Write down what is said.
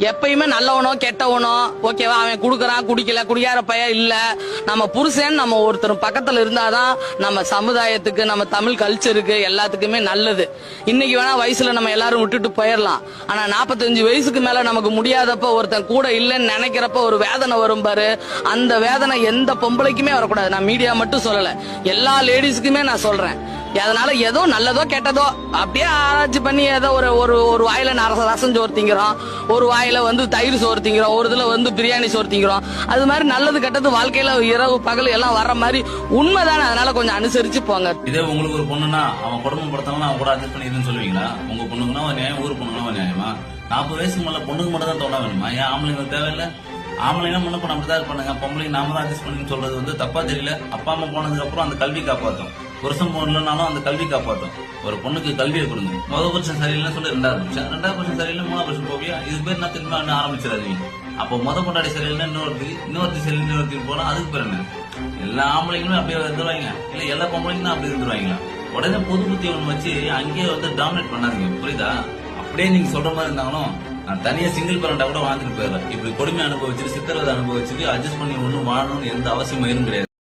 எப்பயுமே நல்லவனோ கெட்டவனோ ஓகேவா அவன் குடுக்கறான் குடிக்கல குடிக்கார பையன் இல்ல. நம்ம புருஷன் நம்ம ஒருத்தர் பக்கத்துல இருந்தாதான் நம்ம சமுதாயத்துக்கு நம்ம தமிழ் கல்ச்சருக்கு எல்லாத்துக்குமே நல்லது. இன்னைக்கு வேணா வயசுல நம்ம எல்லாரும் விட்டுட்டு போயிடலாம் ஆனா 45 வயசுக்கு மேல நமக்கு முடியாதப்ப ஒருத்தன் கூட இல்லைன்னு நினைக்கிறப்ப ஒரு வேதனை வரும் பாரு. அந்த வேதனை எந்த பொம்பளைக்குமே வரக்கூடாது. நான் மீடியா மட்டும் சொல்லல. எல்லா லேடிஸ்க்குமே நான் சொல்றேன். அதனால ஏதோ நல்லதோ கெட்டதோ அப்படியே ஆராய்ச்சி பண்ணி ஏதோ ஒரு ஒரு ஒரு வாயில நரச ரசம் சோறு திங்கிறோம். ஒரு வாயில வந்து தயிர் சோறு திங்கிறோம். ஒரு இதுல வந்து பிரியாணி சோறு திங்கிறோம். அது மாதிரி நல்லது கெட்டது வாழ்க்கையில இரவு பகல் எல்லாம் வர்ற மாதிரி உண்மைதானே? அதனால கொஞ்சம் அனுசரிச்சு போங்க. இதே உங்களுக்கு ஒரு பொண்ணுனா அவன் குடும்பம் படுத்தவனா அவன் கூட அட்ஜஸ்ட் பண்ணிருன்னு சொல்லுவீங்களா? உங்க பொண்ணுங்கன்னா ஒரு நியாயம் ஊர் பொண்ணுங்கன்னா ஒரு நியாயமா? நாற்பது வயசுக்கு மேல பொண்ணுக்கு மட்டும் தான் தோண வேணுமா? ஏன் ஆம்பளைங்களுக்கு தேவையில்ல? ஆம்பளைங்க முன்ன பண்ண அப்படிதான் இருப்பானுங்க. பொம்பளைங்க நாம தான் அட்ஜஸ்ட் பண்ணி சொல்றது வந்து தப்பா தெரியல. அப்பா அம்மா போனதுக்கு அப்புறம் அந்த கல்வி காப்பாற்றும் புருஷன் போடலனாலும் அந்த கல்வி காப்பாற்றும். ஒரு பொண்ணுக்கு கல்வியை கொடுங்க. முதல் புருஷன் சரியில்லைன்னு சொல்லி ரெண்டாவது புருஷன். ரெண்டாவது புருஷன் சரியில்லை மூணாவது புருஷன் போவியா இது பேர் நான் திரும்ப ஒண்ணு ஆரம்பிச்சிடாதீங்க. அப்போ முத கொண்டாடி சரியில்லைன்னா இன்னொருத்தி இன்னொருத்தி சரி இன்னொருத்தி போனா அதுக்கு பேர் என்ன? எல்லா ஆம்பளைங்களுமே அப்படியே இருந்துருவாங்க. இல்ல எல்லா பொம்பளைங்களும் அப்படி இருந்துருவாங்களா உடனே பொது புத்தி ஒன்று வச்சு அங்கேயே வந்து டாமினேட் பண்ணாதீங்க. புரியுதா? அப்படியே நீங்க சொல்ற மாதிரி இருந்தாலும் நான் தனியா சிங்கிள் பேரண்டா கூட வாழ்ந்துட்டு போயிடலாம் இப்படி கொடுமை அனுபவிச்சுட்டு சித்திரவதை அனுபவிச்சுட்டு அட்ஜஸ்ட் பண்ணி ஒன்றும் வாழணும்னு எந்த அவசியமும் கிடையாது.